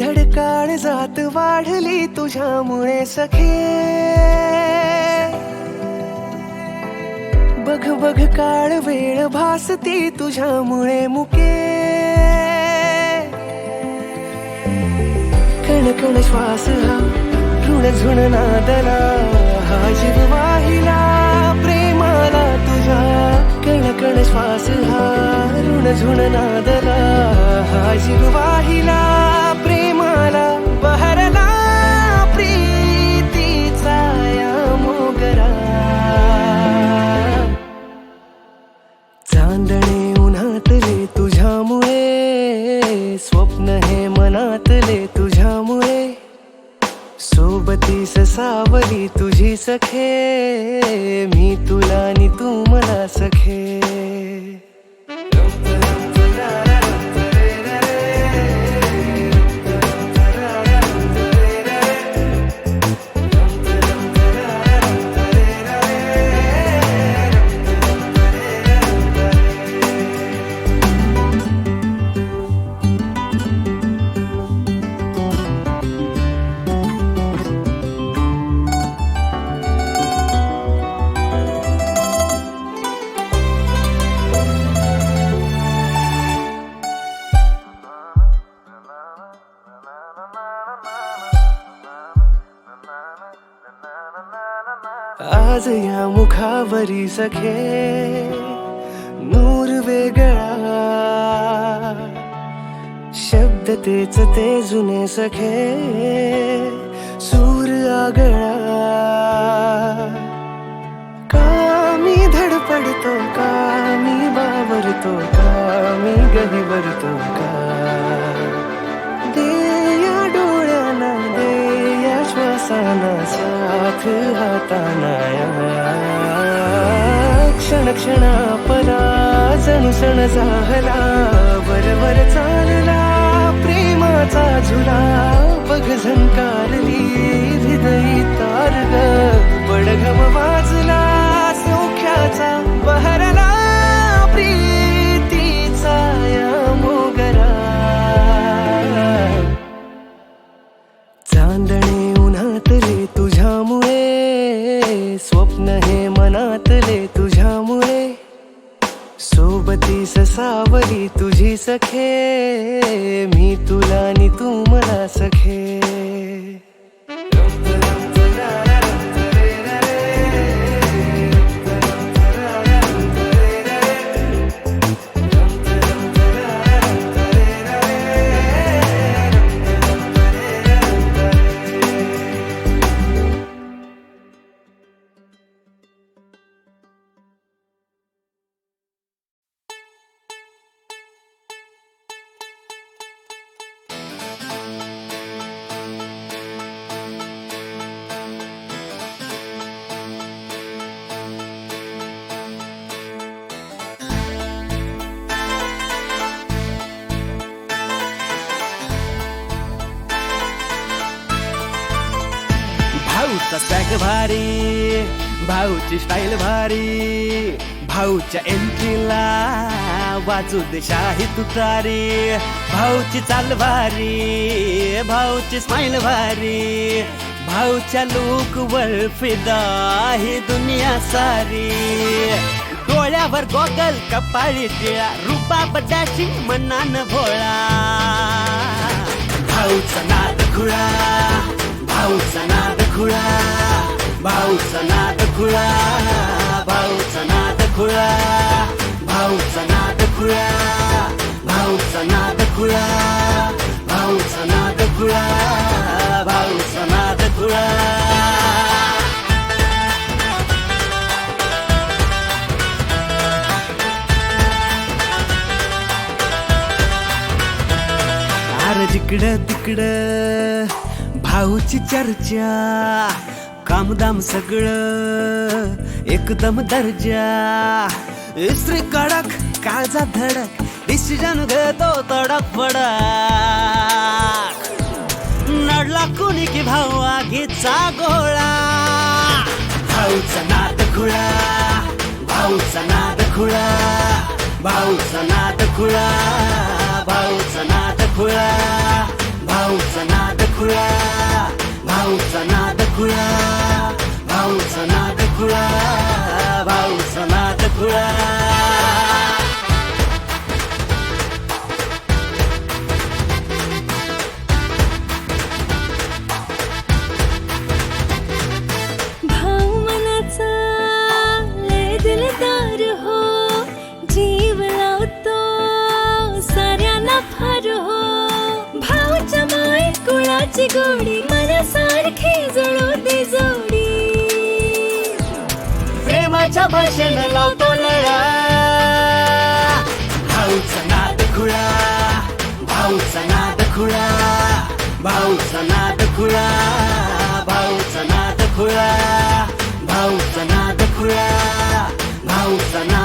धडकाळ जात वाढली तुझ्यामुळे सखे. बघ बघ काळ वेळ भासती तुझ्यामुळे मुके. कण कण श्वास हा ऋण झुण नादला हा जीव वाहिला प्रेमाला तुझा कण कण श्वास हा ऋण झुण नादला हा जीव वाहिला सखे मी तुला आणि तू मला सखे. आज सखे नूर वेगळा. शब्द तेच ते जुने सखे सूर आगळा. का मी धडपडतो का मी बावरतो का मी गहिवरतो का? दे या डोळ्याना दे या श्वासाना साथ हाताना या. क्षण क्षण परा जणू सण झाला. बरोबर चालला प्रेमाचा झुला. बघ झंकारली हृदयी तारग. बडघम वाजला. सखे मी तुला आणि तू मला सखे. भाऊची स्टाईल भारी. भाऊच्या एंट्रीला वाजू दे शाही तुतारी. भाऊची चाल भारी भाऊची स्माईल भारी. भाऊच्या लूक वर फिदा ही दुनिया सारी. डोळ्यावर गोगल कपाळी टिळा रुबाब डॅशिंग मनान भोळा. भाऊचा नाद खुळा भाऊचा नाद खुळा. भाऊचा नाद खुळा भाऊचा नाद खुळा भाऊचा नाद खुळा भाऊचा नाद खुळा भाऊचा नाद खुळा. भाऊचा नाद खुळा जिकडं तिकडं भाऊची चर्चा कामदाम सगळं एकदम दर्जा. इस्त्री कडक काळजा धडक डिसिजन घेतो तडक फडक. नडला कोणी की भाऊ आगीचा गोळा. भाऊचा नाद खुळा भाऊचा नाद खुळा भाऊचा नाद खुळा भाऊचा नाद खुळा भाऊचा नाद खुळा भाऊचा नाद खुळा. हो, हो. माय कुळाची गोडी मनासारखी जळू दे जोडी. प्रेमाच्या भाषेनं लावतो लळा भाऊचा नाद खुळा भाऊचा नाद खुळा भाऊचा नाद खुळा भाऊचा नाद खुळा भाऊचा नाद खुळा भाऊचा नाद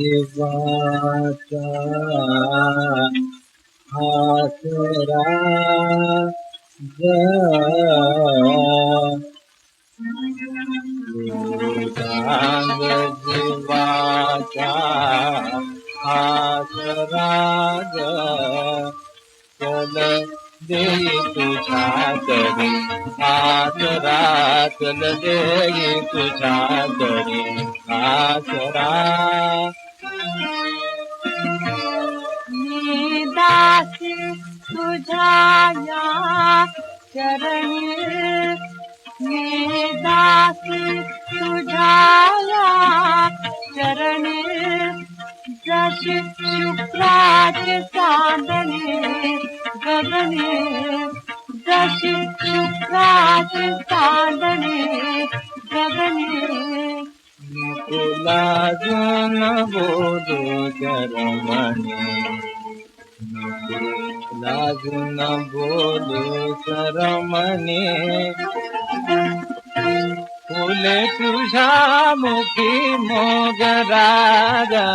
जिवाचा हासरा जांग जिवाचा हासरा चल दे तुझा तरी आसरा चल दे तुझा तरी आसरा दास तुझ्या चरणी मी दास तुझ्या चरणी जशी शुक्राचे चांदणे गगने जशी शुक्राचे चांदणे गगने तुला बोलू जरमणे. लाजून बोलू सरमणे फुले तुझ्या मुखी मोगराजा.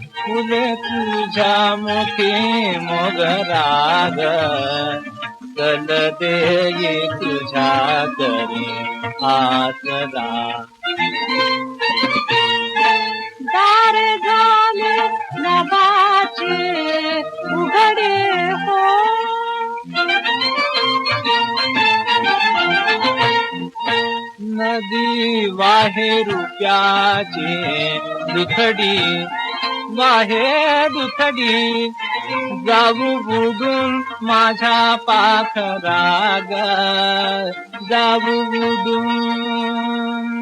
फुले तुझ्या मुखी मोगराग कल देई तुझ्या करी आसरा दार झाले नभाचे उघडे हो. नदी वाहे रुपयाची दुथडी वाहे दुथडी. जाऊ बुडून माझ्या पाखराग जाऊ बुडून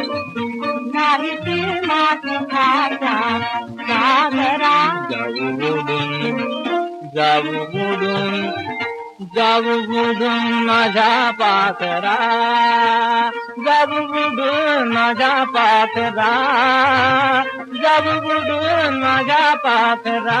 नाही ते माझा रागरा जाऊ बुडून जाऊ बुडून जाऊ बुडून माझ्या पाखरा जाऊ बुडून माझ्या पाखरा जाऊ बुडून माझ्या पाखरा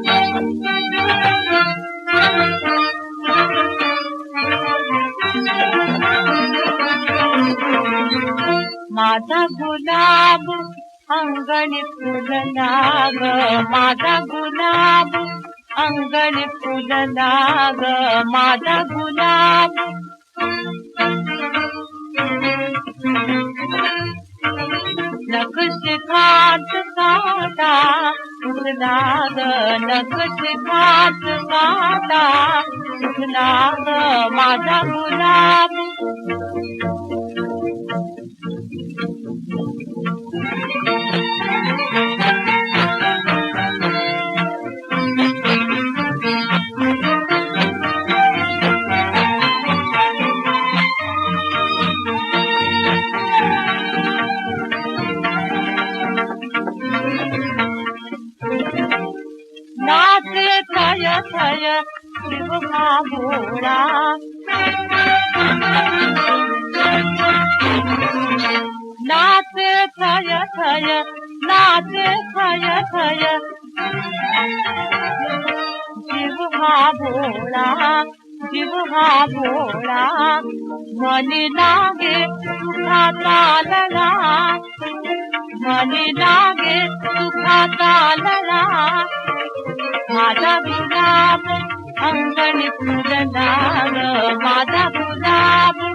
माता गुलाब अंगण फुलनाग माता गुलाब अंगण फुलनाग माता गुलाब नख सि काटा काटा गुलाग नख काटा भाताग माता गुलाब भोळा नाचे थय थय नाचे थय थय भोळा शिव हा भोळा मनी लागे तुझा तालला मनी लागे तुझा तालला माझा गुलाब అంగణి అంగని పూల మాధపుదాము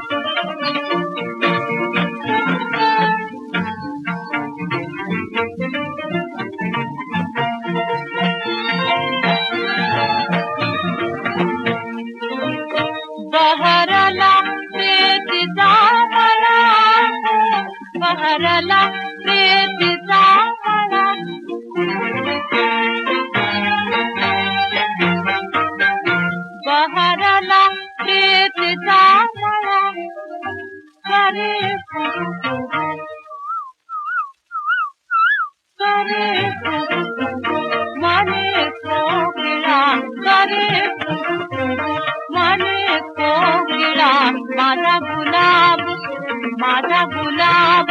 माझा गुलाब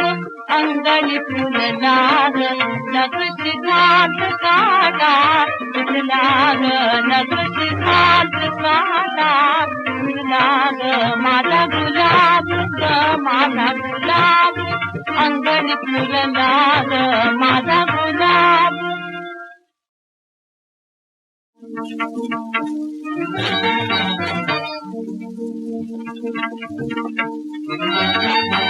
अंगन पूराल नग सिधात काला गुलाल न सिधात काला गुलाल माला गुलाब माझा गुलाब अंगल पूराल माझा गुलाब. Thank you.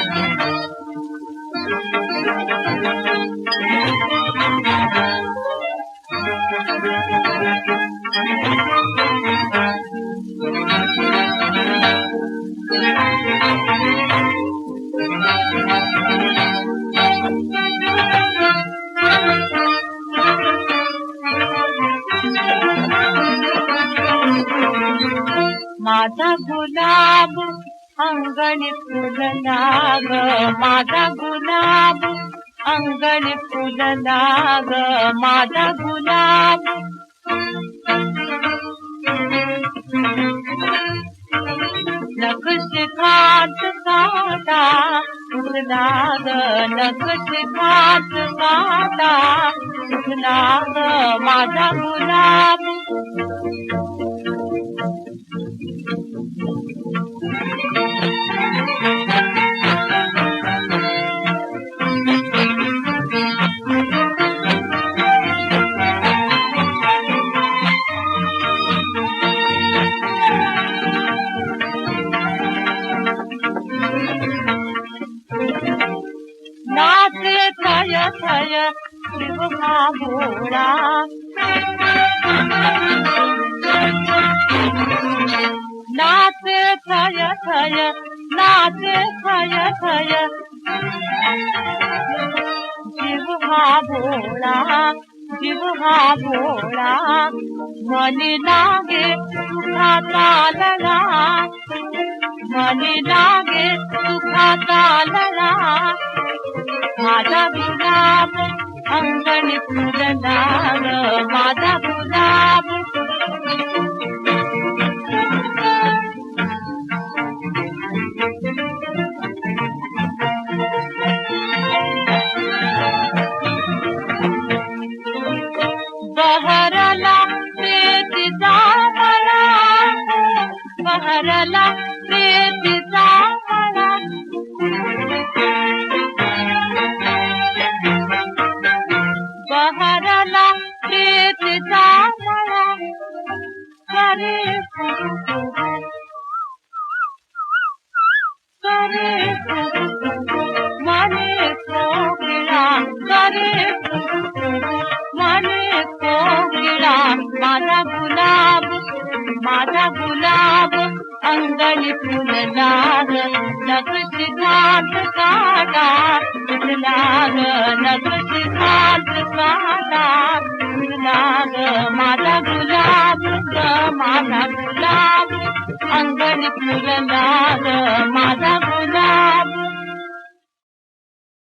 गुलाब नख सि भाता गुलाब नख सि भाता गादा गुलाब शिव भोळा नाच थय थय नाच थय थय शिव हा भोळा शिव हा भोळा मनी लागे तुझा लळा मनी लागे तुझा लळा माझा गुलाब అంగని పూలనాగ మాత माझा गुलाब अंगणी फुललाग नकृषी घाट काढा फुललाग नकृषी घाट काढा फुललाग माझा गुलाब माझा गुलाब अंगणी फुललाग माझा गुलाब